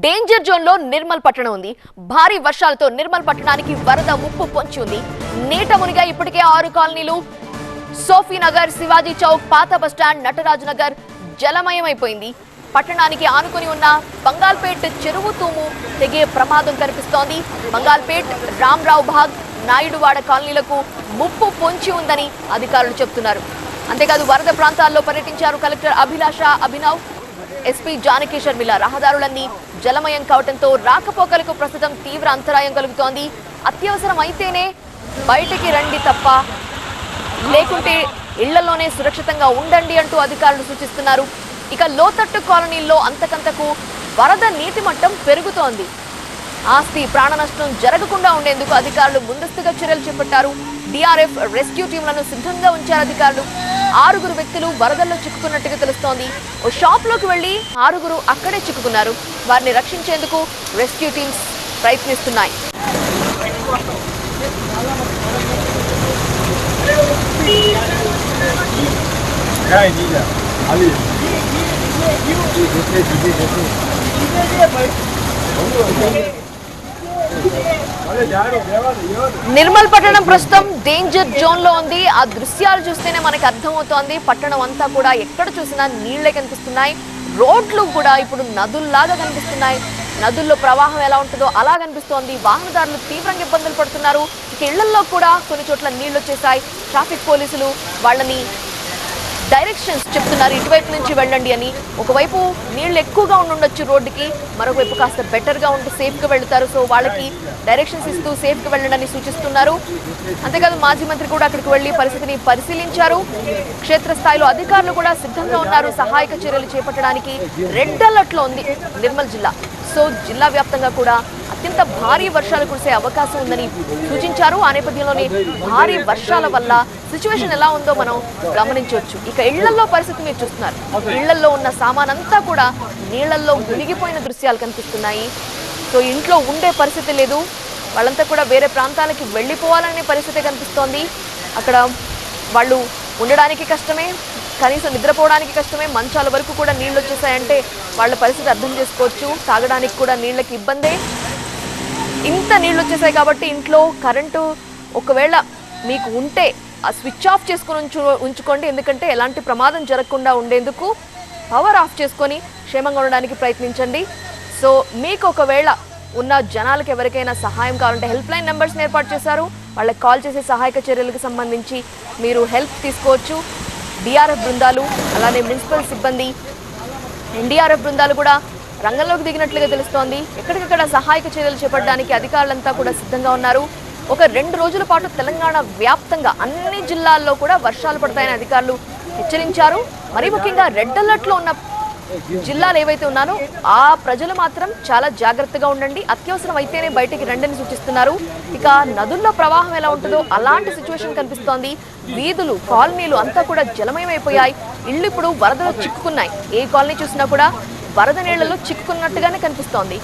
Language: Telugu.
డేంజర్ జోన్లో నిర్మల్ పట్టణం ఉంది. భారీ వర్షాలతో నిర్మల్ పట్టణానికి వరద ముప్పు పొంచి ఉంది. నీట మునిగా ఇప్పటికే ఆరు కాలనీలు సోఫీనగర్ శివాజీ చౌక్ పాత బస్టాండ్ నటరాజు నగర్ జలమయమైపోయింది. పట్టణానికి ఆనుకుని ఉన్న బంగాల్పేట్ చెరువు తూము తెగే ప్రమాదం కనిపిస్తోంది. బంగాల్పేట్ రామ్రావు భాగ్ నాయుడువాడ కాలనీలకు ముప్పు పొంచి ఉందని అధికారులు చెబుతున్నారు అంతేకాదు వరద ప్రాంతాల్లో పర్యటించారు కలెక్టర్ అభిలాష అభినవ్. ఎస్పీ జానకి షర్మిల రహదారులన్నీ జలమయం కావడంతో రాకపోకలకు ప్రస్తుతం తీవ్ర అంతరాయం కలుగుతోంది. అత్యవసరం అయితేనే బయటికి రండి తప్ప లేకుంటే ఇళ్ళలోనే సురక్షితంగా ఉండండి అంటూ అధికారులు సూచిస్తున్నారు. ఇక లోతట్టు కాలనీల్లో అంతకంతకు వరద నీటి మట్టం పెరుగుతోంది. ఆస్తి ప్రాణ నష్టం జరగకుండా ఉండేందుకు అధికారులు ముందస్తుగా చర్యలు చేపట్టారు. డిఆర్ఎఫ్ రెస్క్యూ టీంలను సిద్ధంగా ఉంచారు అధికారులు. ఆరుగురు వ్యక్తులు వరదల్లో చిక్కుకున్నట్టుగా తెలుస్తోంది. ఓ షాప్లోకి వెళ్ళి ఆరుగురు అక్కడే చిక్కుకున్నారు. వారిని రక్షించేందుకు రెస్క్యూ టీమ్స్ ప్రయత్నిస్తున్నాయి. क्या నిర్మల్ పట్టణం ప్రస్తుతం డేంజర్ జోన్లో ఉంది. ఆ దృశ్యాలు చూస్తేనే మనకి అర్థమవుతోంది. పట్టణం అంతా కూడా ఎక్కడ చూసినా నీళ్ళే కనిపిస్తున్నాయి. రోడ్లు కూడా ఇప్పుడు నదుల్లాగా కనిపిస్తున్నాయి. నదుల్లో ప్రవాహం ఎలా ఉంటుందో అలా కనిపిస్తోంది. వాహనదారులు తీవ్రంగా ఇబ్బందులు పడుతున్నారు. ఇక ఇళ్ళల్లో కూడా కొన్ని చోట్ల నీళ్ళు వచ్చేసాయి. ట్రాఫిక్ పోలీసులు వాళ్ళని డైరెక్షన్స్ చెప్తున్నారు. ఇటువైపు నుంచి వెళ్ళండి అని. ఒకవైపు నీళ్ళు ఎక్కువగా ఉండుండొచ్చు రోడ్డుకి మరొకవైపు కాస్త బెటర్గా ఉంటే సేఫ్గా వెళ్తారు. సో వాళ్ళకి డైరెక్షన్స్ ఇస్తూ సేఫ్గా వెళ్ళండి అని సూచిస్తున్నారు. అంతేకాదు మాజీ మంత్రి కూడా అక్కడికి వెళ్ళి పరిస్థితిని పరిశీలించారు. క్షేత్రస్థాయిలో అధికారులు కూడా సిద్ధంగా ఉన్నారు. సహాయక చర్యలు చేపట్టడానికి రెడ్ అలర్ట్లో ఉంది నిర్మల్ జిల్లా. సో జిల్లా వ్యాప్తంగా కూడా అత్యంత భారీ వర్షాలు కురిసే అవకాశం ఉందని సూచించారు. ఆ నేపథ్యంలోనే భారీ వర్షాల వల్ల సిచ్యువేషన్ ఎలా ఉందో మనం గమనించవచ్చు. ఇక ఇళ్ళల్లో పరిస్థితి మీరు చూస్తున్నారు. ఇళ్ళల్లో ఉన్న సామానంతా కూడా నీళ్ళల్లో మునిగిపోయిన దృశ్యాలు కనిపిస్తున్నాయి. సో ఇంట్లో ఉండే పరిస్థితి లేదు. వాళ్ళంతా కూడా వేరే ప్రాంతాలకి వెళ్ళిపోవాలనే పరిస్థితి కనిపిస్తోంది. అక్కడ వాళ్ళు ఉండడానికి కష్టమే. కనీసం నిద్రపోవడానికి కష్టమే. మంచాల వరకు కూడా నీళ్ళు వచ్చేసాయంటే వాళ్ళ పరిస్థితి అర్థం చేసుకోవచ్చు. తాగడానికి కూడా నీళ్ళకి ఇబ్బందే. ఇంత నీళ్ళు వచ్చేసాయి కాబట్టి ఇంట్లో కరెంటు ఒకవేళ మీకు ఉంటే ఆ స్విచ్ ఆఫ్ చేసుకొని ఉంచు ఉంచుకోండి. ఎందుకంటే ఎలాంటి ప్రమాదం జరగకుండా ఉండేందుకు పవర్ ఆఫ్ చేసుకొని క్షేమంగా ఉండడానికి ప్రయత్నించండి. సో మీకు ఒకవేళ ఉన్న జనాలకు ఎవరికైనా సహాయం కావాలంటే హెల్ప్ లైన్ నెంబర్స్ని ఏర్పాటు చేశారు. వాళ్ళకి కాల్ చేసే సహాయక చర్యలకు సంబంధించి మీరు హెల్ప్ తీసుకోవచ్చు. డిఆర్ఎఫ్ బృందాలు అలానే మున్సిపల్ సిబ్బంది ఎన్డీఆర్ఎఫ్ బృందాలు కూడా రంగంలోకి దిగినట్లుగా తెలుస్తోంది. ఎక్కడికక్కడ సహాయక చర్యలు చేపట్టడానికి అధికారులంతా కూడా సిద్ధంగా ఉన్నారు. ఒక రెండు రోజుల పాటు తెలంగాణ వ్యాప్తంగా అన్ని జిల్లాల్లో కూడా వర్షాలు పడతాయని అధికారులు హెచ్చరించారు. మరీ ముఖ్యంగా రెడ్ అలర్ట్లో ఉన్న జిల్లాలు ఏవైతే ఉన్నానో ఆ ప్రజలు మాత్రం చాలా జాగ్రత్తగా ఉండండి. అత్యవసరం అయితేనే బయటికి రండని సూచిస్తున్నారు. ఇక నదుల్లో ప్రవాహం ఎలా ఉంటుందో అలాంటి సిచ్యువేషన్ కనిపిస్తోంది. వీధులు కాలనీలు అంతా కూడా జలమయమైపోయాయి. ఇళ్ళు ఇప్పుడు వరదలో చిక్కుకున్నాయి. ఏ కాలనీ చూసినా కూడా వరద నీళ్ళలో చిక్కుకున్నట్టుగానే కనిపిస్తోంది.